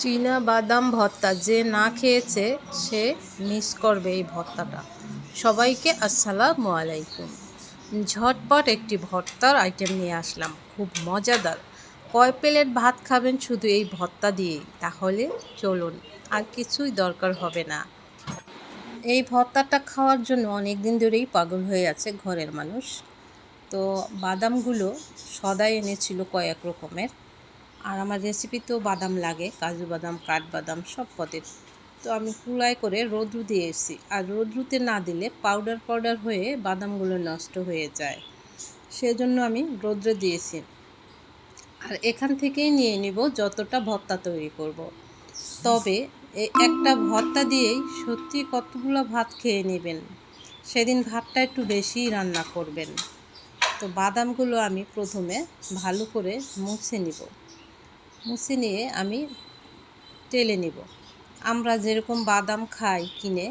চীনা বাদাম ভর্তা যে না খেয়েছে, সে মিস করবে এই ভর্তাটা। সবাইকে আসসালামু আলাইকুম। ঝটপট একটি ভর্তার আইটেম নিয়ে আসলাম। খুব মজাদার। কয় প্লেট ভাত খাবেন শুধু এই ভর্তা দিয়েই? তাহলে চলুন, আর কিছুই দরকার হবে না। এই ভর্তাটা খাওয়ার জন্য অনেক দিন ধরেই পাগল হয়ে আছে ঘরের মানুষ। তো বাদামগুলো সদাই এনেছিল কয়েক রকমের। আর আমার রেসিপিতেও বাদাম লাগে, কাজু বাদাম কাঠবাদাম সব পদের। তো আমি কুলাই করে রোদ্রু দিয়ে এসেছি। আর রোদ্রুতে না দিলে পাউডার পাউডার হয়ে বাদামগুলো নষ্ট হয়ে যায়। সেজন্য আমি রোদ্রে দিয়েছি। আর এখান থেকেই নিয়ে নিব যতটা ভর্তা তৈরি করব। তবে একটা ভর্তা দিয়েই সত্যি কতগুলো ভাত খেয়ে নেবেন। সেদিন ভাতটা একটু বেশিই রান্না করবেন। তো বাদামগুলো আমি প্রথমে ভালো করে মুছে নিব। মুছে নিয়ে আমি টেলে নিব। আমরা যেরকম বাদাম খাই কিনে,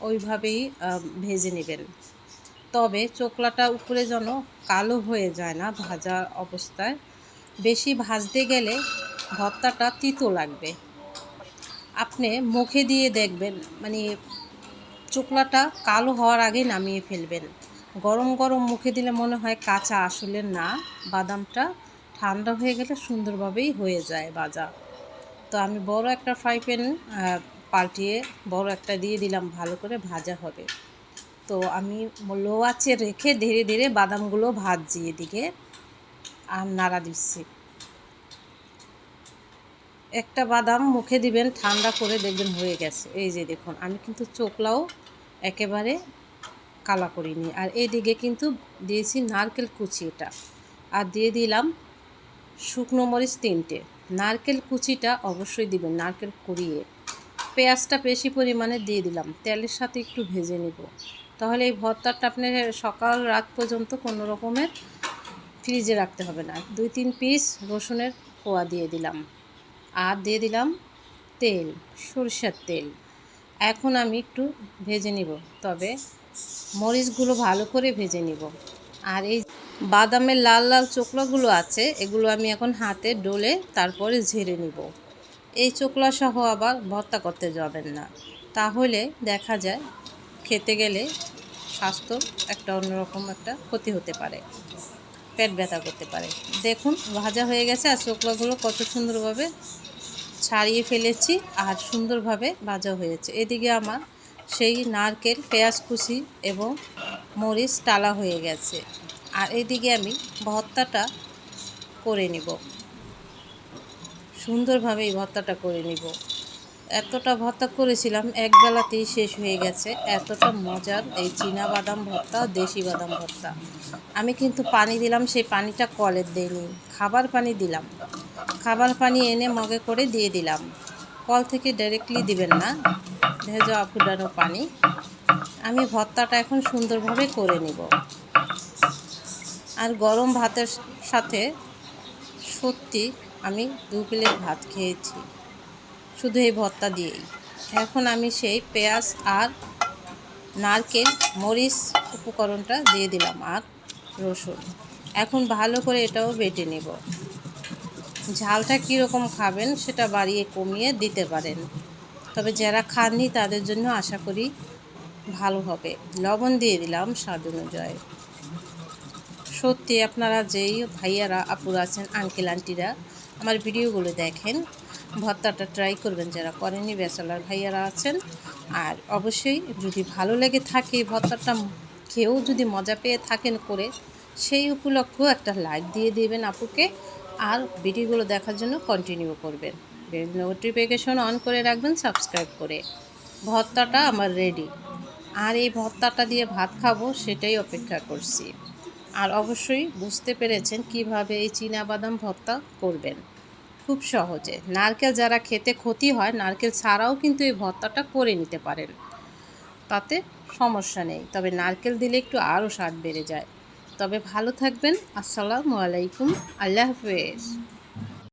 ওইভাবেই ভেজে নেবেন। তবে চোকলাটা উপরে যেন কালো হয়ে যায় না ভাজা অবস্থায়, বেশি ভাজতে গেলে ভর্তাটা তিতো লাগবে। আপনি মুখে দিয়ে দেখবেন মানে চোকলাটা কালো হওয়ার আগে নামিয়ে ফেলবেন। গরম গরম মুখে দিলে মনে হয় কাঁচা, আসলে না, বাদামটা ঠান্ডা হয়ে গেলে সুন্দরভাবেই হয়ে যায় ভাজা তো আমি বড় একটা ফ্রাই প্যান পাল্টিয়ে বড় একটা দিয়ে দিলাম, ভালো করে ভাজা হবে। তো আমি লো আঁচে রেখে ধীরে ধীরে বাদামগুলো ভাজছি এদিকে আর নাড়া দিচ্ছি। একটা বাদাম মুখে দিবেন, ঠান্ডা করে দেখবেন হয়ে গেছে। এই যে দেখুন, আমি কিন্তু চোখলাও একেবারে কালা করিনি। আর এইদিকে কিন্তু দিয়েছি নারকেল কুচি এটা। আর দিয়ে দিলাম শুকনো মরিচ তিনটে। নারকেল কুচিটা অবশ্যই দিবেন, নারকেল কুড়িয়ে। পেঁয়াজটা বেশি পরিমাণে দিয়ে দিলাম, তেলের সাথে একটু ভেজে নেব। তাহলে এই ভর্তাটা আপনি সকাল রাত পর্যন্ত কোনো রকমের ফ্রিজে রাখতে হবে না। দুই তিন পিস রসুনের কোয়া দিয়ে দিলাম। আর দিয়ে দিলাম তেল, সরষের তেল। এখন আমি একটু ভেজে নিব, তবে মরিচগুলো ভালো করে ভেজে নিব। আর এই বাদামের লাল লাল চোকলাগুলো আছে, এগুলো আমি এখন হাতে ডলে তারপরে ঝেড়ে নিব। এই চোকলা সহ আবার ভর্তা করতে যাবেন না। তাহলে দেখা যায় খেতে গেলে স্বাস্থ্য একটা অন্যরকম একটা ক্ষতি হতে পারে, পেট ব্যথা করতে পারে। দেখুন, ভাজা হয়ে গেছে আর চোকলাগুলো কত সুন্দরভাবে ছাড়িয়ে ফেলেছি আর সুন্দরভাবে ভাজা হয়েছে। এদিকে আমার সেই নারকেল, পেঁয়াজ কুচি এবং মরিচ টালা হয়ে গেছে। আর এদিকে আমি ভর্তাটা করে নিব। সুন্দরভাবে এই ভর্তাটা করে নিব। এতটা ভর্তা করেছিলাম এক বেলাতেই শেষ হয়ে গেছে। এতটা মজার এই চীনা বাদাম ভর্তা, দেশি বাদাম ভর্তা। আমি কিন্তু পানি দিলাম, সেই পানিটা কলের দিইনি। খাবার পানি দিলাম। খাবার পানি এনে মগে করে দিয়ে দিলাম। কল থেকে ডাইরেক্টলি দিবেন না, ভেজা ফুটানো পানি। আমি ভর্তাটা এখন সুন্দরভাবে করে নিব। আর গরম ভাতের সাথে সত্যি আমি দু প্লেট ভাত খেয়েছি। শুধু এই ভর্তা দিয়েই। এখন আমি সেই পেঁয়াজ আর নারকেল, মরিচ উপকরণটা দিয়ে দিলাম আর রসুন। এখন ভালো করে এটাও বেটে নেব। ঝালটা কীরকম খাবেন সেটা বাড়িয়ে কমিয়ে দিতে পারেন। তবে যারা খাননি তাদের জন্য আশা করি ভালো হবে। লবণ দিয়ে দিলাম স্বাদ অনুযায়ী। সত্যি আপনারা যেই ভাইয়ারা, আপুরা আছেন আঙ্কেল আন্টিরা আমার ভিডিওগুলো দেখেন, ভর্তাটা ট্রাই করবেন যারা করেনি ব্যাচেলার ভাইয়ারা আছেন। আর অবশ্যই যদি ভালো লেগে থাকে ভর্তাটা খেয়েও যদি মজা পেয়ে থাকেন করে, সেই উপলক্ষেও একটা লাইক দিয়ে দেবেন আপুকে, আর ভিডিওগুলো দেখার জন্য কন্টিনিউ করবেন। নোটিফিকেশন অন করে রাখবেন সাবস্ক্রাইব করে। ভর্তাটা আমার রেডি আর এই ভর্তাটা দিয়ে ভাত খাব, সেটাই অপেক্ষা করছি। আর অবশ্যই বুঝতে পেরেছেন কীভাবে এই বাদাম ভর্তা করবেন। খুব সহজে। নারকেল যারা খেতে ক্ষতি হয়, নারকেল ছাড়াও কিন্তু এই ভর্তাটা করে নিতে পারেন। তাতে সমস্যা নেই। তবে নারকেল দিলে একটু আরও স্বাদ বেড়ে যায়। তবে ভালো থাকবেন। আসসালামু আলাইকুম। আল্লাহ হাফেজ।